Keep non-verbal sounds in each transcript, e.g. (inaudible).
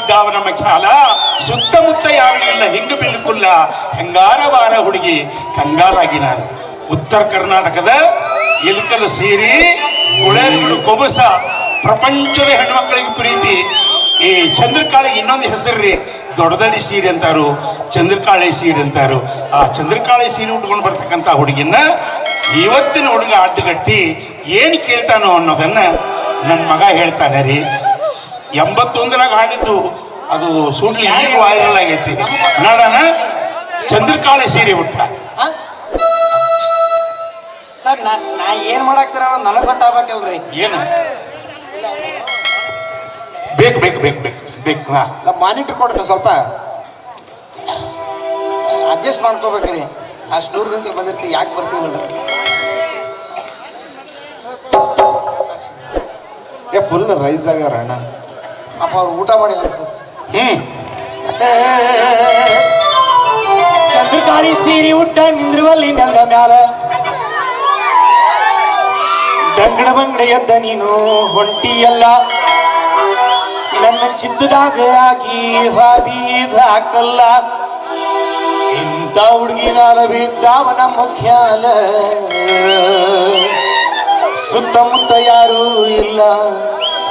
ಬಿದ್ದಾವ ನಮ್ಮ ಖ್ಯಾಲ ಸುತ್ತಮುತ್ತ ಯಾರು ಹಿಂಗ ಬಿಲ್ಲುಕುಲ್ಲ ಹೆಂಗಾರವಾರ ಹುಡುಗಿ ಕಂಗಾಲಾಗಿನ. ಉತ್ತರ ಕರ್ನಾಟಕದ ಇಲ್ಕಲ್ ಸೀರಿ ಗುಳೆದು ಕೊಬಸ, ಪ್ರಪಂಚದ ಹೆಣ್ಮಕ್ಳಿಗೆ ಪ್ರೀತಿ. ಈ ಚಂದ್ರಕಾಳಿ ಇನ್ನೊಂದು ಹೆಸರ್ರಿ ದೊಡ್ಡದಡಿ ಸೀರೆ ಅಂತಾರು, ಚಂದ್ರಕಾಳಿ ಸೀರೆ ಅಂತಾರು. ಆ ಚಂದ್ರಕಾಳಿ ಸೀರೆ ಉಟ್ಕೊಂಡು ಬರ್ತಕ್ಕಂಥ ಹುಡುಗಿನ ಇವತ್ತಿನ ಹುಡುಗ ಅಡ್ಡುಗಟ್ಟಿ ಏನು ಕೇಳ್ತಾನೋ ಅನ್ನೋದನ್ನ ನನ್ನ ಮಗ ಹೇಳ್ತಾನೆ ರೀ. ಎಂಬತ್ತೊಂದರಾಗ ಹಾಡಿದ್ದು. ಅದು ಸುಳ್ಳು ಈಗ ವೈರಲ್ ಆಗೈತಿ. ನೋಡೋಣ ಚಂದ್ರಕಾಳೆ ಸೀರೆ ಉಟ್ಟ. ಆ? ಸರ್ ನಾ ಏನು ಮಾಡಾಕ್ತಾರ ನನಗ್ ಗೊತ್ತಾಗ್ಬೇಕಲ್ರಿ. ಏನು? ಬೇಕು ಬೇಕು ಬೇಕು ಬೇಕು ಬೇಕು ಹಾ. ನಮ್ಮ ಮಾನಿಟ್ರ್ ಕೊಡ್ರಿ ಸ್ವಲ್ಪ. ಅಡ್ಜಸ್ಟ್ ಮಾಡ್ಕೋಬೇಕ್ರಿ. ಅಷ್ಟು ದೂರದಿಂದ ಬಂದಿರ್ತೀವಿ ಯಾಕೆ ಬರ್ತೀವಲ್ಲ ಏ ಫುಲ್ ರೈಸ್ ಆಗ್ಯಾರ ಅಣ್ಣ. ಅಪ್ಪ ಅವ್ರು ಊಟ ಮಾಡಿ ಅನ್ಸುತ್ತೆ ಚಂದ್ರಕಾಳಿ ಸೀರೆ ಉಟ್ಟ ನಿಂದ್ರುವಲ್ಲಿ ನನ್ನ ಮ್ಯಾಲ. ದಂಗಡ ಬಂಗಡ ಎದ್ದ ನೀನು ಹೊಂಟಿಯಲ್ಲ ನನ್ನ ಚಿತ್ತದಾಗ ಆಗಿ ಹಾದಿ ಹಾಕಲ್ಲ. ಇಂಥ ಹುಡುಗಿನಾಲ ಬಿದ್ದಾವ ನಮ್ಮ ಖ್ಯಾಲ. ಸುತ್ತಮುತ್ತ ಯಾರೂ ಇಲ್ಲ.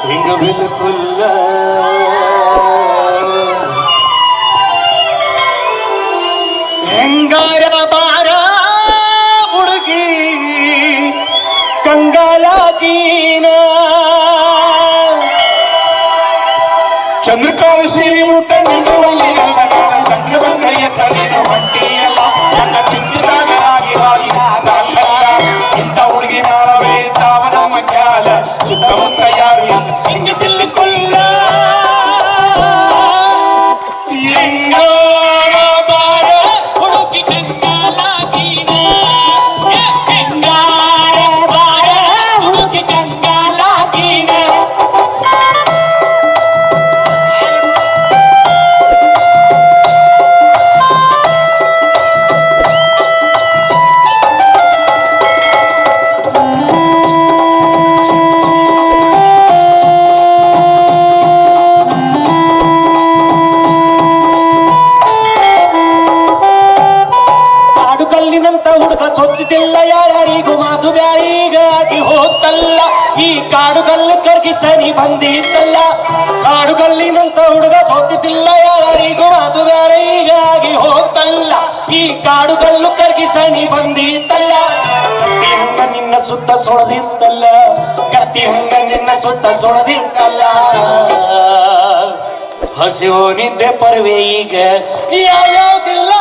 ಹಿಂಗ ಬಿಲ್ಕುಲ್ಲ ಹೆಂಗಾರ ಬಾರ ಹುಡುಗಿ ಕಂಗಾಲಾಗೀನ ಚಂದ್ರಕಾಳಿ ಸೀರೆ ಉಟ್ಟ ನಿಂತುವಲ್ಲಿ ನನ್ನ ಗಾಳ ಗಂಡ ಬಂದ ಎತ್ತಲಿನ ಹೊಂಟಿಯಲ್ಲ ನನ್ನ ಚಿಂತಿದಾಗ ಹಿಂಗ ಹುಡುಗ ಯಾರಿಗೂ ಮಾತು ಬ್ಯಾರಿಗಾಗಿ ಹೋತಲ್ಲ. ಈ ಕಾಡು ಕಲ್ಲು ಕರ್ಗಿ ಸರಿ ಬಂದಿತ್ತಲ್ಲ. ಕಾಡು ಕಲ್ಲಿನಂತ ಹುಡುಗ ಹೊತ್ತಿಲ್ಲ ಯಾರಿಗೂ ಮಾತು ಬ್ಯಾರಿಗಾಗಿ ಹೋತಲ್ಲ. ಈ ಕಾಡು ಕಲ್ಲು ಕರ್ಗಿ ಸರಿ ಬಂದಿತ್ತಲ್ಲ. ನಿನ್ನ ಸುತ್ತ ಸೊಳದಿತ್ತಲ್ಲ ಹಂಗ ನಿನ್ನ ಸುತ್ತ ಸೊಳದಿತ್ತಲ್ಲ ಹಸಿವು ನಿದ್ದೆ ಪರ್ವೆ ಈಗ. ಯಾವ್ಯಾವ್ದಿಲ್ಲ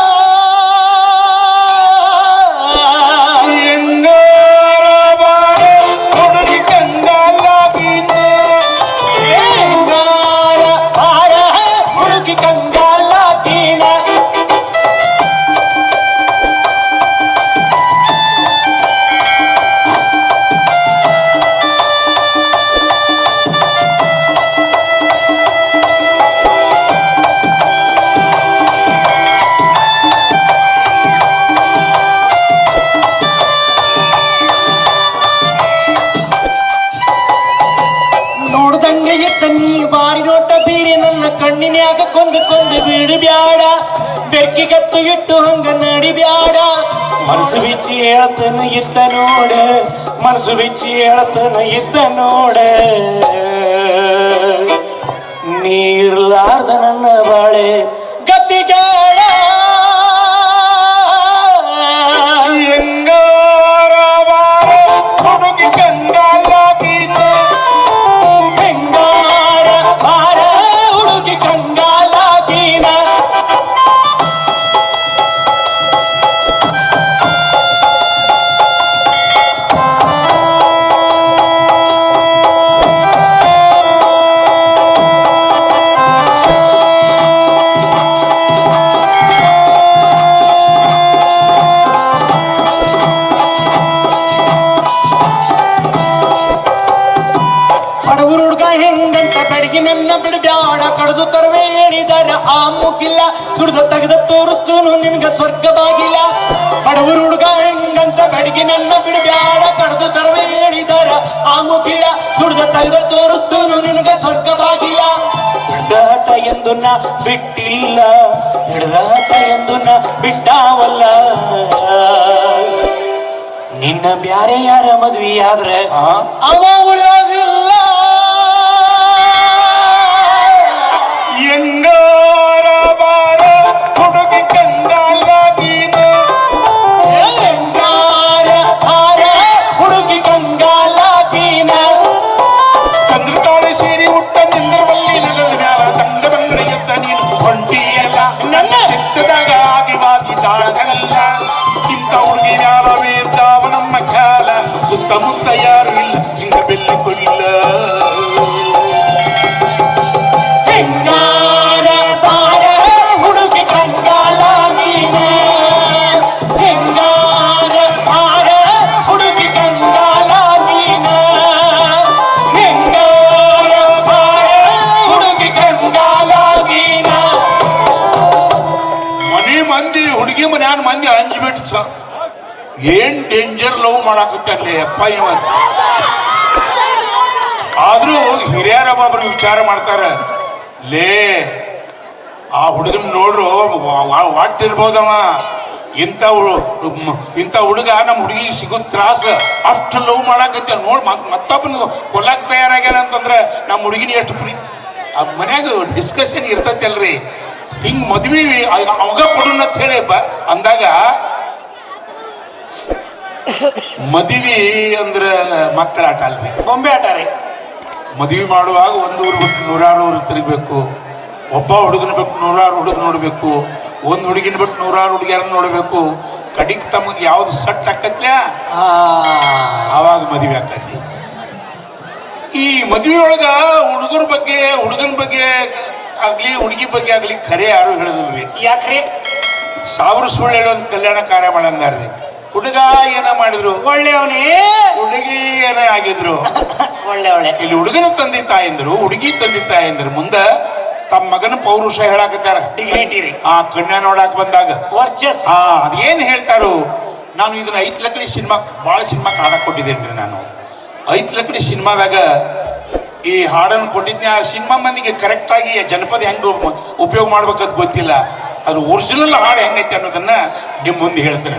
ನನ್ನ ಕಣ್ಣಿನ್ಯಾಗ ಕೊಂದು ಕೊಂದು ಬಿಡು ಬ್ಯಾಡ ಬೆಕ್ಕಿಗತ್ತು ಇಟ್ಟು ಹಂಗ ನಡಿ ಬ್ಯಾಡ ಮನಸ್ಸು ಬಿಚ್ಚಿ ಹೇಳ್ತನ ಇದ್ದ ನೋಡ ಮನಸ್ಸು ಬಿಚ್ಚಿ ಹೇಳ್ತನ ಇದ್ದ ನೋಡ ನೀರ್ಲಾರ್ದ ನನ್ನ ಬಾಳೆ ಗತ್ತಿಗಾಡ ನನ್ನ ಬಿಡಬ್ಯಾಡ ಕಡಿದು ತರುವೆ ಹೇಳಿದಾರ. ಆ ಮುಗಿಲ್ಲ ದುಡ್ದು ತೆಗೆದ ತೋರಿಸ್ತೂನು ನಿನ್ಗ ಸ್ವರ್ಗ ಬಾಗಿಲ್ಲ ಬಡವರು ಹುಡುಗ ಹೆಂಗಂತ ಬೆಡಗಿ ನನ್ನ ಬಿಡಬ್ಯಾಡ ಕಡಿದು ತರುವೆ ಹೇಳಿದಾರ. ಆ ಮುಗಿಲ್ಲ ದುಡ್ದು ತೆಗೆದ ತೋರಿಸ್ತೂನು ನಿನ್ಗ ಸ್ವರ್ಗ ಬಾಗಿಲ್ಲ ಹಠ ಎಂದು ನಾ ಬಿಟ್ಟಿಲ್ಲ, ಹಿಡ್ದಾತ ಎಂದು ನಾ ಬಿಟ್ಟಾವಲ್ಲ. ನಿನ್ನ ಬ್ಯಾರೆ ಯಾರ ಮದ್ವಿ ಆದ್ರೆ? ಅವ ಉಳಿಯೋದಿಲ್ಲ ಸುತ್ತಮುತ್ತ ಏನ್ ಡೇಂಜರ್ ಲವ್ ಮಾಡಾಕತ್ತೆ ಅಲ್ಲಿ ಅಪ್ಪ ಇವತ್ತು? ಆದ್ರೂ ಹಿರಿಯರ ಒಬ್ಬರು ವಿಚಾರ ಮಾಡ್ತಾರ. ಲೇ, ಆ ಹುಡುಗನ್ ನೋಡ್ರು ವಾಟ್ ಇರ್ಬೋದವ? ಇಂಥ ಹುಡು- ಮ್- ಇಂಥ ಹುಡುಗ ನಮ್ಮ ಹುಡುಗಿಗೆ ಸಿಗೋ ತ್ರಾಸ ಅಷ್ಟು ಲವ್ ಮಾಡಾಕತ್ತೆ. ನೋಡ್ ಮತ್ತೊಬ್ಬನ ಕೊಲ್ಲಾಕ ತಯಾರಾಗ್ಯಾನ ಅಂತಂದ್ರೆ ನಮ್ಮ ಹುಡುಗಿನ ಎಷ್ಟು ಪ್ರೀ, ಆ ಮನ್ಯಾಗ ಡಿಸ್ಕಷನ್ ಇರ್ತೈತಲ್ರಿ. ಹಿಂಗ್ ಮದ್ವಿ, ಅವಾಗ ಕೊಡೋಣ ಅಂತ ಹೇಳಿ ಅಂದಾಗ ಮದ್ವಿ ಅಂದ್ರ ಮಕ್ಕಳ ಆಟ ಅಲ್ರಿ? ಬೊಂಬೆ ಆಟ ರೀ. ಮದುವೆ ಮಾಡುವಾಗ ಒಂದು ಊರು ಬಿಟ್ಟು ನೂರಾರು ಊರು ತಿರುಗಬೇಕು. ಒಬ್ಬ ಹುಡುಗನ ಬಿಟ್ಟು ನೂರಾರು ಹುಡುಗ ನೋಡಬೇಕು. ಒಂದು ಹುಡುಗಿನ ಬಿಟ್ಟು ನೂರಾರು ಹುಡುಗಿಯರನ್ನ ನೋಡಬೇಕು. ಕಡಿಕ್ ತಮಗೆ ಯಾವ್ದು ಸಟ್ ಆ. ಆವಾಗ ಮದುವೆ ಆಗ್ತೈತಿ ಈ ಮದುವೆಯೊಳಗ ಹುಡುಗರ ಬಗ್ಗೆ ಹುಡುಗನ ಬಗ್ಗೆ ಆಗ್ಲಿ ಹುಡುಗಿ ಬಗ್ಗೆ ಆಗ್ಲಿ ಖರೆ ಯಾರು ಹೇಳೋದಿಲ್ರಿ. ಯಾಕ್ರಿ? ಸಾವಿರ ಸುಳ್ಳು ಹೇಳೋ ಒಂದು ಕಲ್ಯಾಣ ಕಾರ್ಯ ಮಾಡಂಗಾರ್ರಿ. ಹುಡುಗ ಏನ ಮಾಡಿದ್ರು. ಒಳ್ಳೆಯವನೇ. ಹುಡುಗಿ ಏನ ಆಗಿದ್ರು. (laughs) ಒಳ್ಳೆ ಒಳ್ಳೆ. ಇಲ್ಲಿ ಹುಡುಗನ ತಂದೆ ತಾಯಂದ್ರು ಹುಡುಗಿ ತಂದೆ ತಾಯಂದ್ರು ಮುಂದ ತಮ್ಮ ಮಗನ ಪೌರುಷ ಹೇಳಾಕತ್ತಾರ. ಡಿಗ್ನಿಟಿ ಆ ಕಣ್ಣ ನೋಡಾಕ ಬಂದಾಗ. ವರ್ಚಸ್. ಆ ಅದೇನ್ ಹೇಳ್ತಾರು. ನಾನು ಇದನ್ನ ಐತ್ ಲಕಡಿ ಸಿನಿಮಾ ಭಾಳ ಸಿನಿಮಾ ಹಾಡಕ್ ಕೊಟ್ಟಿದ್ದೇನ್ರಿ ನಾನು. ಐತ್ ಲಕಡಿ ಸಿನಿಮಾದಾಗ ಈ ಹಾಡನ್ನು ಕೊಟ್ಟಿದ್ದೆ ಆ ಸಿನಿಮಾ ಮಂದಿಗೆ ಕರೆಕ್ಟ್ ಆಗಿ ಜನಪದ ಹೆಂಗ್ ಉಪಯೋಗ ಮಾಡ್ಬೇಕಂತ ಗೊತ್ತಿಲ್ಲ. ಅದು ಒರಿಜಿನಲ್ ಹಾಡು ಹೆಂಗೈತೆ ಅನ್ನೋದನ್ನ ನಿಮ್ ಮುಂದೆ ಹೇಳ್ತೇನೆ.